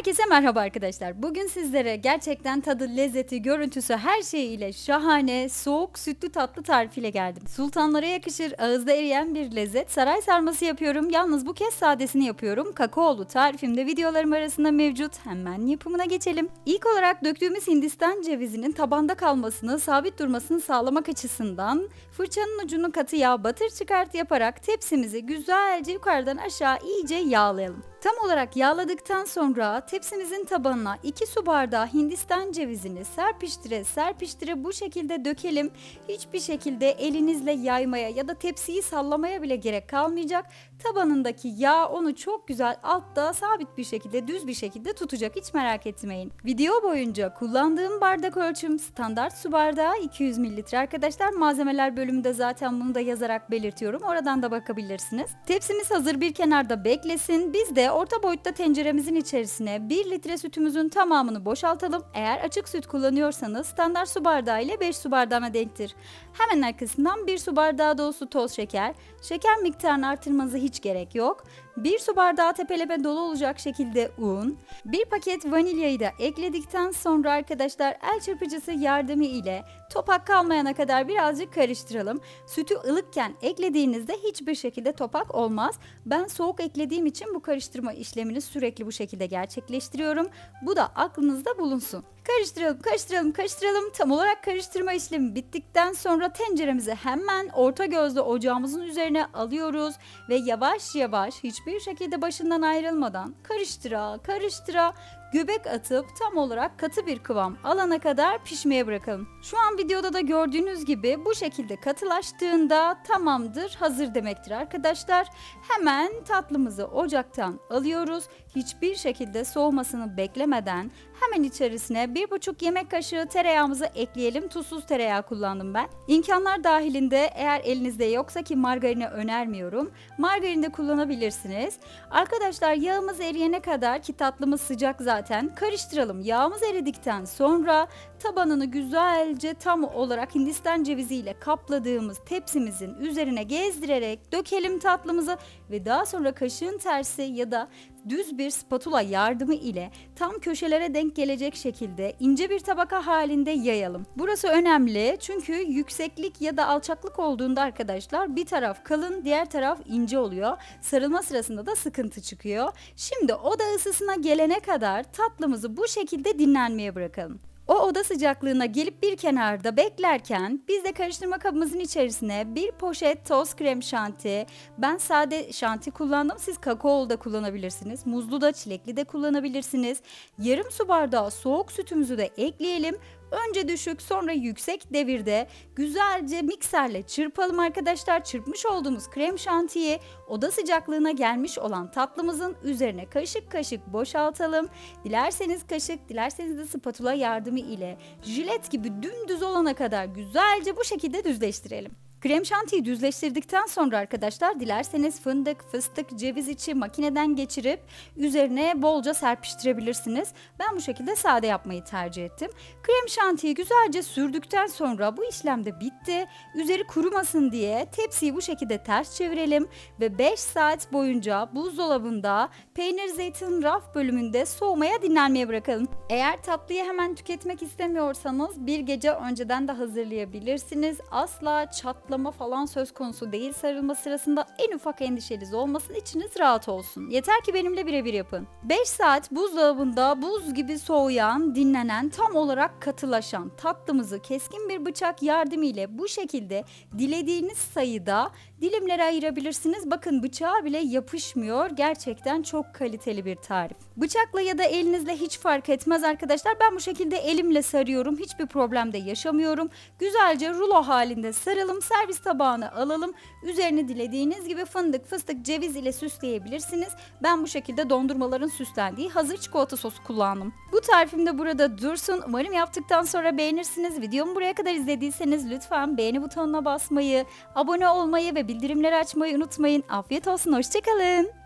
Herkese merhaba arkadaşlar. Bugün sizlere gerçekten tadı, lezzeti, görüntüsü her şeyiyle şahane, soğuk, sütlü tatlı tarifiyle geldim. Sultanlara yakışır, ağızda eriyen bir lezzet. Saray sarması yapıyorum. Yalnız bu kez sadesini yapıyorum. Kakaolu tarifimde videolarım arasında mevcut. Hemen yapımına geçelim. İlk olarak döktüğümüz Hindistan cevizinin tabanda kalmasını, sabit durmasını sağlamak açısından fırçanın ucunu katı yağ batır çıkart yaparak tepsimizi güzelce yukarıdan aşağı iyice yağlayalım. Tam olarak yağladıktan sonra tepsimizin tabanına 2 su bardağı Hindistan cevizini serpiştire serpiştire bu şekilde dökelim. Hiçbir şekilde elinizle yaymaya ya da tepsiyi sallamaya bile gerek kalmayacak. Tabanındaki yağ onu çok güzel altta sabit bir şekilde düz bir şekilde tutacak hiç merak etmeyin. Video boyunca kullandığım bardak ölçüm standart su bardağı 200 mililitre arkadaşlar. Malzemeler bölümünde zaten bunu da yazarak belirtiyorum. Oradan da bakabilirsiniz. Tepsimiz hazır bir kenarda beklesin. Biz de orta boyutta tenceremizin içerisine 1 litre sütümüzün tamamını boşaltalım. Eğer açık süt kullanıyorsanız standart su bardağı ile 5 su bardağına denktir. Hemen arkasından 1 su bardağı dolusu toz şeker. Şeker miktarını artırmanıza hiç gerek yok. 1 su bardağı tepeleme dolu olacak şekilde un, 1 paket vanilyayı da ekledikten sonra arkadaşlar el çırpıcısı yardımı ile topak kalmayana kadar birazcık karıştıralım. Sütü ılıkken eklediğinizde hiçbir şekilde topak olmaz. Ben soğuk eklediğim için bu karıştırma işlemini sürekli bu şekilde gerçekleştiriyorum. Bu da aklınızda bulunsun. Karıştıralım, karıştıralım, karıştıralım. Tam olarak karıştırma işlemi bittikten sonra tenceremizi hemen orta gözle ocağımızın üzerine alıyoruz ve yavaş yavaş hiçbir şekilde başından ayrılmadan karıştıra, karıştıra göbek atıp tam olarak katı bir kıvam alana kadar pişmeye bırakalım. Şu an videoda da gördüğünüz gibi bu şekilde katılaştığında tamamdır, hazır demektir arkadaşlar. Hemen tatlımızı ocaktan alıyoruz. Hiçbir şekilde soğumasını beklemeden hemen içerisine 1,5 yemek kaşığı tereyağımızı ekleyelim. Tuzsuz tereyağı kullandım ben. İmkanlar dahilinde eğer elinizde yoksa ki margarini önermiyorum. Margarin de kullanabilirsiniz. Arkadaşlar yağımız eriyene kadar ki tatlımız sıcak zaten karıştıralım. Yağımız eridikten sonra tabanını güzelce tam olarak Hindistan cevizi ile kapladığımız tepsimizin üzerine gezdirerek dökelim tatlımızı ve daha sonra kaşığın tersi ya da düz bir spatula yardımı ile tam köşelere denk gelecek şekilde ince bir tabaka halinde yayalım. Burası önemli çünkü yükseklik ya da alçaklık olduğunda arkadaşlar bir taraf kalın diğer taraf ince oluyor. Sarılma sırasında da sıkıntı çıkıyor. Şimdi oda ısısına gelene kadar tatlımızı bu şekilde dinlenmeye bırakalım. O oda sıcaklığına gelip bir kenarda beklerken biz de karıştırma kabımızın içerisine bir poşet toz krem şanti, ben sade şanti kullandım siz kakaolu da kullanabilirsiniz, muzlu da çilekli de kullanabilirsiniz. Yarım su bardağı soğuk sütümüzü de ekleyelim. Önce düşük sonra yüksek devirde güzelce mikserle çırpalım arkadaşlar. Çırpmış olduğumuz krem şantiyi oda sıcaklığına gelmiş olan tatlımızın üzerine kaşık kaşık boşaltalım. Dilerseniz kaşık, dilerseniz de spatula yardımı ile jilet gibi dümdüz olana kadar güzelce bu şekilde düzleştirelim. Krem şantiyi düzleştirdikten sonra arkadaşlar dilerseniz fındık, fıstık, ceviz içi makineden geçirip üzerine bolca serpiştirebilirsiniz. Ben bu şekilde sade yapmayı tercih ettim. Krem şantiyi güzelce sürdükten sonra bu işlem de bitti. Üzeri kurumasın diye tepsiyi bu şekilde ters çevirelim ve 5 saat boyunca buzdolabında peynir zeytin raf bölümünde soğumaya dinlenmeye bırakalım. Eğer tatlıyı hemen tüketmek istemiyorsanız bir gece önceden de hazırlayabilirsiniz. Asla çatlama falan söz konusu değil sarılma sırasında en ufak endişeniz olmasın içiniz rahat olsun. Yeter ki benimle birebir yapın. 5 saat buzdolabında buz gibi soğuyan, dinlenen, tam olarak katılaşan tatlımızı keskin bir bıçak yardımıyla bu şekilde dilediğiniz sayıda dilimlere ayırabilirsiniz. Bakın bıçağa bile yapışmıyor. Gerçekten çok kaliteli bir tarif. Bıçakla ya da elinizle hiç fark etmez arkadaşlar. Ben bu şekilde elimle sarıyorum. Hiçbir problem de yaşamıyorum. Güzelce rulo halinde saralım. Servis tabağına alalım. Üzerini dilediğiniz gibi fındık, fıstık, ceviz ile süsleyebilirsiniz. Ben bu şekilde dondurmaların süslendiği hazır çikolata sosu kullandım. Bu tarifim de burada dursun. Umarım yaptıktan sonra beğenirsiniz. Videomu buraya kadar izlediyseniz lütfen beğeni butonuna basmayı, abone olmayı ve bildirimleri açmayı unutmayın. Afiyet olsun, hoşçakalın.